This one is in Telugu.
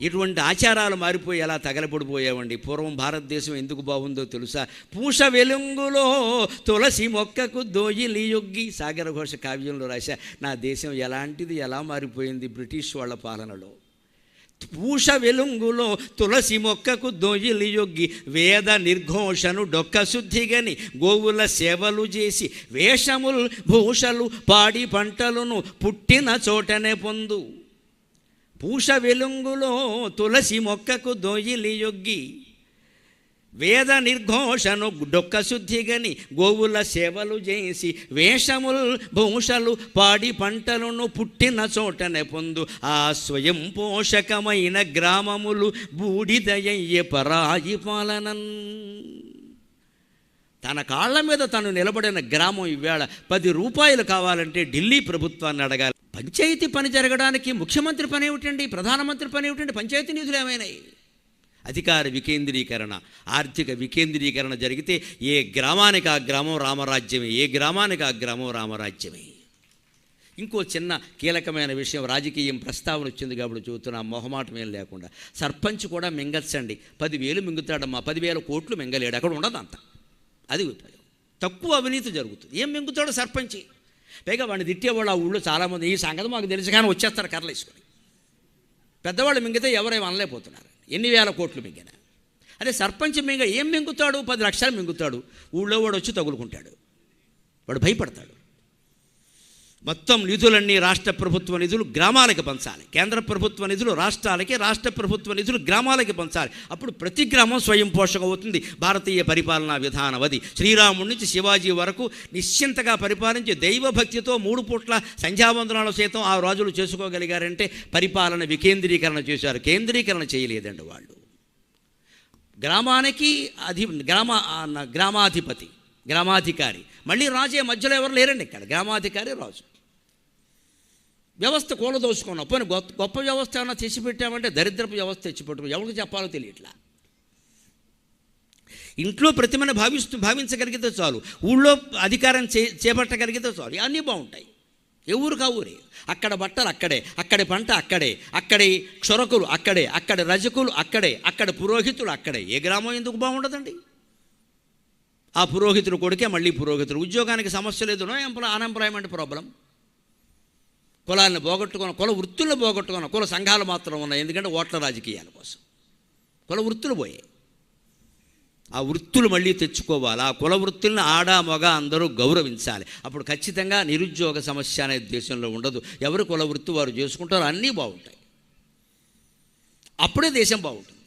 ఇటువంటి ఆచారాలు మారిపోయి ఎలా తగలపడిపోయావండి పూర్వం భారతదేశం ఎందుకు బాగుందో తెలుసా? పూష వెలుంగులో తులసి మొక్కకు దోయిలి యొగ్గి సాగర ఘోష కావ్యంలో రాశా. నా దేశం ఎలాంటిది? ఎలా మారిపోయింది బ్రిటిష్ వాళ్ళ పాలనలో? పూష వెలుంగులో తులసి మొక్కకు దోయిలి యొగ్గి వేద నిర్ఘోషను డొక్కశుద్ధిగని గోవుల సేవలు చేసి వేషములు భూషలు పాడి పంటలను పుట్టిన చోటనే పొందు. పూష వెలుంగులో తులసి మొక్కకు దోయిలి యొగ్గి వేద నిర్ఘోషను డొక్క శుద్ధిగని గోవుల సేవలు చేసి వేషముల్ భూషలు పాడి పంటలను పుట్టిన చోటనే పొందు. ఆ స్వయం పోషకమైన గ్రామములు బూడిదయ్యే పరాయి పాలనన్. తన కాళ్ళ మీద తను నిలబడిన గ్రామం ఈవేళ పది రూపాయలు కావాలంటే ఢిల్లీ ప్రభుత్వాన్ని అడగాలి. పంచాయతీ పని జరగడానికి ముఖ్యమంత్రి పని ఏమిటండి? ప్రధానమంత్రి పని ఏమిటండి? పంచాయతీ నిధులు ఏమైనాయి? అధికార వికేంద్రీకరణ ఆర్థిక వికేంద్రీకరణ జరిగితే ఏ గ్రామానికి ఆ గ్రామం రామరాజ్యమే ఏ గ్రామానికి ఆ గ్రామం రామరాజ్యమే. ఇంకో చిన్న కీలకమైన విషయం రాజకీయం ప్రస్తావన వచ్చింది కాబట్టి చూస్తున్నా మొహమాటం ఏం లేకుండా. సర్పంచ్ కూడా మింగచ్చండి. పదివేలు మింగుతాడమ్మా పదివేల కోట్లు మింగలేడు అక్కడ ఉండదు అంత అది ఉపయోగం తక్కువ అవినీతి జరుగుతుంది. ఏం మింగుతాడు సర్పంచి? పైగా వాడిని తిట్టేవాళ్ళు ఆ ఊళ్ళో చాలామంది. ఈ సంగతి మాకు తెలుసు కానీ వచ్చేస్తారు కర్రలు వేసుకొని పెద్దవాళ్ళు మింగితే ఎవరేమి అనలేకపోతున్నారు. ఎన్ని వేల కోట్లు మింగిన. అదే సర్పంచ్ మింగ ఏం మింగుతాడు? పది లక్షలు మింగుతాడు. ఊళ్ళో వాడు వచ్చి తగులుకుంటాడు. వాడు భయపడతాడు. మొత్తం నిధులన్నీ రాష్ట్ర ప్రభుత్వ నిధులు గ్రామాలకి పంచాలి. కేంద్ర ప్రభుత్వ నిధులు రాష్ట్రాలకి రాష్ట్ర ప్రభుత్వ నిధులు గ్రామాలకి పంచాలి. అప్పుడు ప్రతి గ్రామం స్వయం పోషకం అవుతుంది భారతీయ పరిపాలనా విధానం అది శ్రీరాముడి నుంచి శివాజీ వరకు నిశ్చింతగా పరిపాలించి దైవభక్తితో మూడు పూట్ల సంధ్యావందనాలు సైతం ఆ రాజులు చేసుకోగలిగారంటే పరిపాలన వికేంద్రీకరణ చేశారు. కేంద్రీకరణ చేయలేదండి వాళ్ళు. గ్రామానికి అధి గ్రామ గ్రామాధిపతి. గ్రామాధికారి. మళ్ళీ రాజే మధ్యలో ఎవరు లేరండి ఇక్కడ. గ్రామాధికారి రాజు. వ్యవస్థ కూలదోసుకున్నాం పోనీ గొప్ప గొప్ప వ్యవస్థ ఏమైనా తెచ్చిపెట్టామంటే దరిద్రపు వ్యవస్థ తెచ్చిపెట్టాం ఎవరికి చెప్పాలో తెలియట్లా? ఇంట్లో ప్రతిమను భావిస్తూ భావించగలిగితే చాలు. ఊళ్ళో అధికారం చే చేపట్టగలిగితే చాలు. అన్నీ బాగుంటాయి. ఎవరు కావురే కా ఊరే? అక్కడ బట్టలు అక్కడే అక్కడి పంట అక్కడే అక్కడి క్షురకులు అక్కడే అక్కడి రజకులు అక్కడే అక్కడ పురోహితులు అక్కడే. ఏ గ్రామం ఎందుకు బాగుండదండి? ఆ పురోహితుడు కొడుకే మళ్ళీ పురోహితుడు. ఉద్యోగానికి సమస్య లేదు నో ఎంప్లా అన్ఎంప్లాయ్మెంట్ ప్రాబ్లం కులాలను పోగొట్టుకున్న కుల వృత్తులను పోగొట్టుకున్న కుల సంఘాలు మాత్రం ఉన్నాయి. ఎందుకంటే ఓట్ల రాజకీయాల కోసం. కుల వృత్తులు పోయాయి. ఆ వృత్తులు మళ్ళీ తెచ్చుకోవాలి. ఆ కుల వృత్తులను ఆడ మగ అందరూ గౌరవించాలి. అప్పుడు ఖచ్చితంగా నిరుద్యోగ సమస్య అనేది దేశంలో ఉండదు. ఎవరు కుల వృత్తి వారు చేసుకుంటారో అన్నీ బాగుంటాయి. అప్పుడే దేశం బాగుంటుంది.